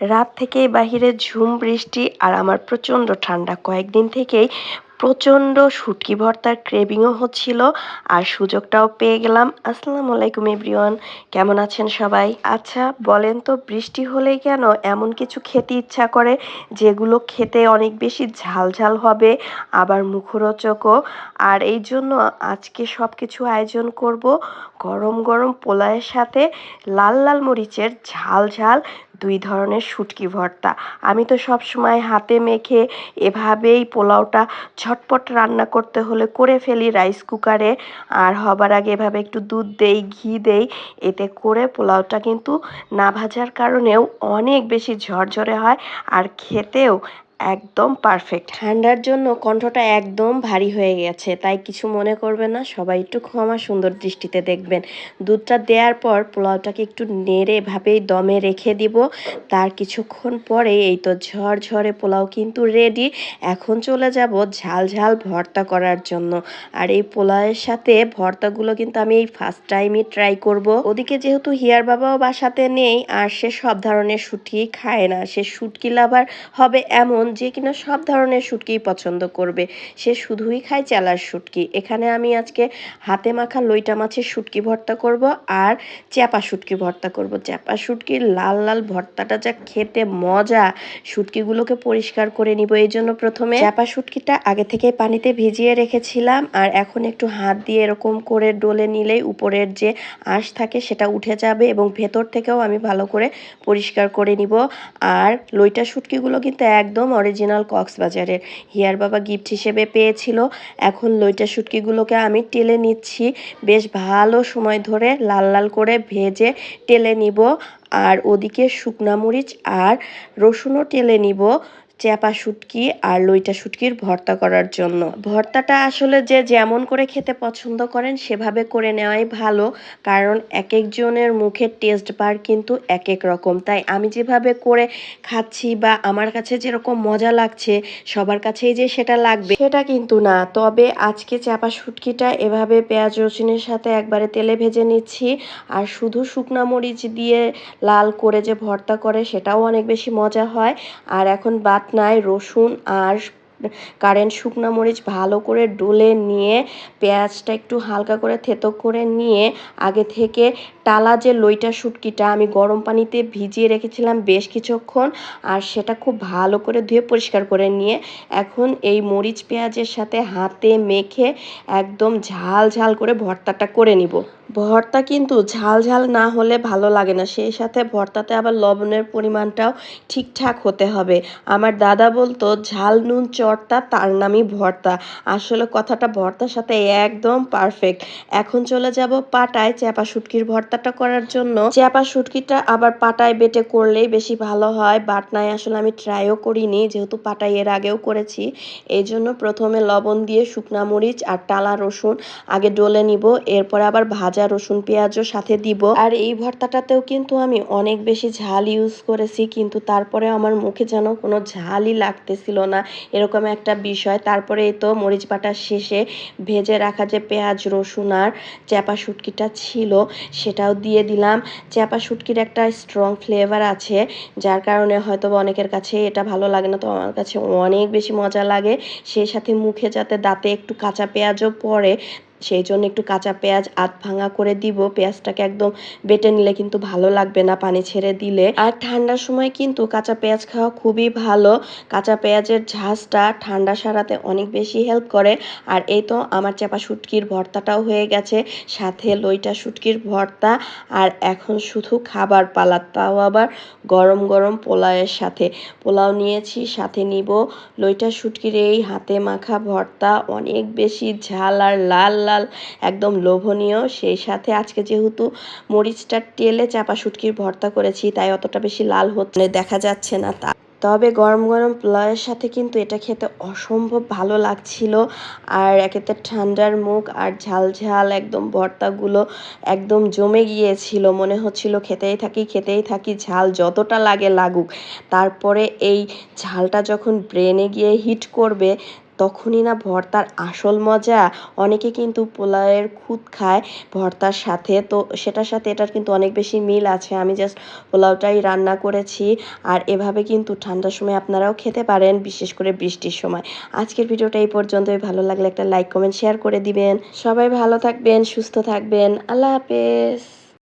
রাত থেকেই বাহিরে ঝুম বৃষ্টি আর আমার প্রচণ্ড ঠান্ডা। কয়েকদিন থেকেই প্রচণ্ড শুটকি ভর্তার ক্রেভিংও হচ্ছিল, আর সুযোগটাও পেয়ে গেলাম। আসসালামু আলাইকুম এভরিওয়ান কেমন আছেন সবাই? আচ্ছা বলেন তো, বৃষ্টি হলেই কেন এমন কিছু খেতে ইচ্ছা করে, যেগুলো খেতে অনেক বেশি ঝাল ঝাল হবে, আবার মুখরোচকও? আর এই জন্য আজকে সব কিছু আয়োজন করব গরম গরম পোলাওয়ের সাথে লাল লাল মরিচের ঝাল ঝাল দুই ধরনের শুটকি ভর্তা। আমি তো সব সময় হাতে মেখে এভাবেই পোলাওটা ঝটপট রান্না করতে হলে করে ফেলি রাইস কুকারে আর হবার আগে এভাবে একটু দুধ দেই, ঘি দেই, এতে করে পোলাওটা কিন্তু না ভাজার কারণেও অনেক বেশি ঝরঝরে হয়। আর খেতেও একদম পারফেক্ট ঠান্ডার জন্য কণ্ঠটা একদম ভারী হয়ে গেছে, তাই কিছু মনে করবে না, সবাই একটু ক্ষমা সুন্দর দৃষ্টিতে দেখবেন। দুধটা দেওয়ার পর পোলাওটাকে একটু নেড়ে ভাবেই দমে রেখে দিব। তার কিছুক্ষণ পরে এই তো ঝরঝরে পোলাও কিন্তু রেডি এখন চলে যাব ঝাল ঝাল ভর্তা করার জন্য। আর এই পোলাওয়ের সাথে ভর্তাগুলো কিন্তু আমি এই ফার্স্ট টাইমই ট্রাই করব। ওদিকে যেহেতু হিয়ার বাবাও বাসাতে নেই, আর সে সব ধরনের শুটকি খায় না। সে শুটকি লাভার হবে এমন যে কিনা সব ধরনের শুটকিই পছন্দ করবে। সে শুধুই খায় চালার শুটকি। এখানে আমি আজকে হাতে মাখা লইটা মাছের শুটকি ভর্তা করব আর চ্যাপা শুটকি ভর্তা করব। চ্যাপা শুটকির লাল লাল ভর্তাটা যা খেতে মজা। শুটকিগুলোকে পরিষ্কার করে নিব এই জন্য প্রথমে। চ্যাপা শুটকিটা আগে থেকে পানিতে ভিজিয়ে রেখেছিলাম আর এখন একটু হাত দিয়ে এরকম করে ডলে নিলেই উপরের যে আঁশ থাকে সেটা উঠে যাবে এবং ভেতর থেকেও আমি ভালো করে পরিষ্কার করে নিব। আর লইটা শুটকিগুলো কিন্তু একদম অরিজিনাল কক্সবাজারের। হিয়ার বাবা গিফট হিসেবে পেয়েছিল। এখন লইটা শুটকিগুলোকে আমি টেলে নিচ্ছি। বেশ ভালো সময় ধরে লাল লাল করে ভেজে টেলে নিব। আর ওদিকে শুকনা মরিচ আর রসুনও টেলে নিব। চ্যাপা শুটকি আর লইটা শুটকির ভর্তা করার জন্য। ভর্তাটা আসলে যে যেমন করে খেতে পছন্দ করেন, সেভাবে করে নেওয়াই ভালো, কারণ এক একজনের মুখের টেস্ট বার কিন্তু এক এক রকম। তাই আমি যেভাবে করে খাচ্ছি বা আমার কাছে যেরকম মজা লাগছে, সবার কাছেই যে সেটা লাগবে, সেটা কিন্তু না। তবে আজকে চাপা শুটকিটা এভাবে পেঁয়াজ রসুনের সাথে একবারে তেলে ভেজে নিচ্ছি, আর শুধু শুকনা মরিচ দিয়ে লাল করে যে ভর্তা করে, সেটাও অনেক বেশি মজা হয়। আর এখন বাদ পাতনায় রসুন আর কারেন্ট শুকনো মরিচ ভালো করে ডলে নিয়ে পেঁয়াজটা একটু হালকা করে থেতো করে নিয়ে আগে থেকে টালা যে লইটা শুটকিটা আমি গরম পানিতে ভিজিয়ে রেখেছিলাম বেশ কিছুক্ষণ আর সেটা খুব ভালো করে ধুয়ে পরিষ্কার করে নিয়ে এখন এই মরিচ পেঁয়াজের সাথে হাতে মেখে একদম ঝাল ঝাল করে ভর্তাটা করে নিব। ভর্তা কিন্তু ঝাল ঝাল না হলে ভালো লাগে না। সেই সাথে ভর্তাতে আবার লবণের পরিমাণটাও ঠিকঠাক হতে হবে। আমার দাদা বলতো, ঝাল, নুন, চর্তা, তার নামই ভর্তা। আসলে কথাটা ভর্তার সাথে একদম পারফেক্ট এখন চলে যাব পাটায় চ্যাপা শুটকির ভর্তাটা করার জন্য। চ্যাপা শুটকিটা আবার পাটায় বেটে করলেই বেশি ভালো হয়। বাটনায় আসলে আমি ট্রাইও করিনি, যেহেতু পাটায় এর আগেও করেছি। এই জন্য প্রথমে লবণ দিয়ে শুকনা মরিচ আর টালা রসুন আগে ডলে নিব, এরপর আবার ভাজা ভাজা রসুন, পেঁয়াজও সাথে দিব। আর এই ভর্তাটাতেও কিন্তু আমি অনেক বেশি ঝাল ইউজ করেছি, কিন্তু তারপরে আমার মুখে যেন কোনো ঝালই লাগতেছিল না। এরকম একটা বিষয়। তারপরে তো মরিচ বাটার শেষে ভেজে রাখা যে পেঁয়াজ, রসুন আর চ্যাপা শুটকিটা ছিল, সেটাও দিয়ে দিলাম। চ্যাপা শুটকির একটা স্ট্রং ফ্লেভার আছে, যার কারণে হয়তো অনেকের কাছে এটা ভালো লাগে না, তো আমার কাছে অনেক বেশি মজা লাগে। সেই সাথে মুখে যাতে দাঁতে একটু কাঁচা পেঁয়াজও পড়ে সেই জন্য একটু কাঁচা পেঁয়াজ আধ ভাঙা করে দিব। পেঁয়াজটাকে একদম বেটে নিলে কিন্তু ভালো লাগবে না পানি ছেড়ে দিলে। আর ঠান্ডার সময় কিন্তু কাঁচা পেঁয়াজ খাওয়া খুবই ভালো। কাঁচা পেঁয়াজের ঝাঁজটা ঠান্ডা সারাতে অনেক বেশি হেল্প করে। আর এই তো আমার চাপা শুটকির ভর্তাটাও হয়ে গেছে। সাথে লইটা শুটকির ভর্তা। আর এখন শুধু খাবার পালা, তাও আবার গরম গরম পোলাওয়ের সাথে। পোলাও নিয়েছি, সাথে নিব। লইটা শুটকির এই হাতে মাখা ভর্তা। অনেক বেশি ঝাল আর লাল লাল একদম লোভনীয়। সেই সাথে আজকে যেহেতু মরিচটা তেলে চাপা শুটকির ভর্তা করেছি, তাই অতটা বেশি লাল হচ্ছে দেখা যাচ্ছে না তা। তবে গরম গরম পোলাওয়ের সাথে কিন্তু এটা খেতে অসম্ভব ভালো লাগছিল। আর একেতে ঠান্ডার মুখ আর ঝাল ঝাল একদম ভর্তাগুলো একদম জমে গিয়েছিল। মনে হচ্ছিল খেতেই থাকি খেতেই থাকি, ঝাল যতটা লাগে লাগুক। তারপরে এই ঝালটা যখন ব্রেনে গিয়ে হিট করবে তখনই না ভর্তার আসল মজা। অনেকে কিন্তু পোলাওয়ের খুদ খায় ভর্তার সাথে। তো সেটার সাথে এটার কিন্তু অনেক বেশি মিল আছে। আমি জাস্ট পোলাওটাই রান্না করেছি। আর এভাবে কিন্তু ঠান্ডার সময় আপনারাও খেতে পারেন, বিশেষ করে বৃষ্টির সময়। আজকের ভিডিওটা এই পর্যন্তই। ভালো লাগলে একটা লাইক কমেন্ট শেয়ার করে দিবেন। সবাই ভালো থাকবেন, সুস্থ থাকবেন। আল্লাহ হাফেজ।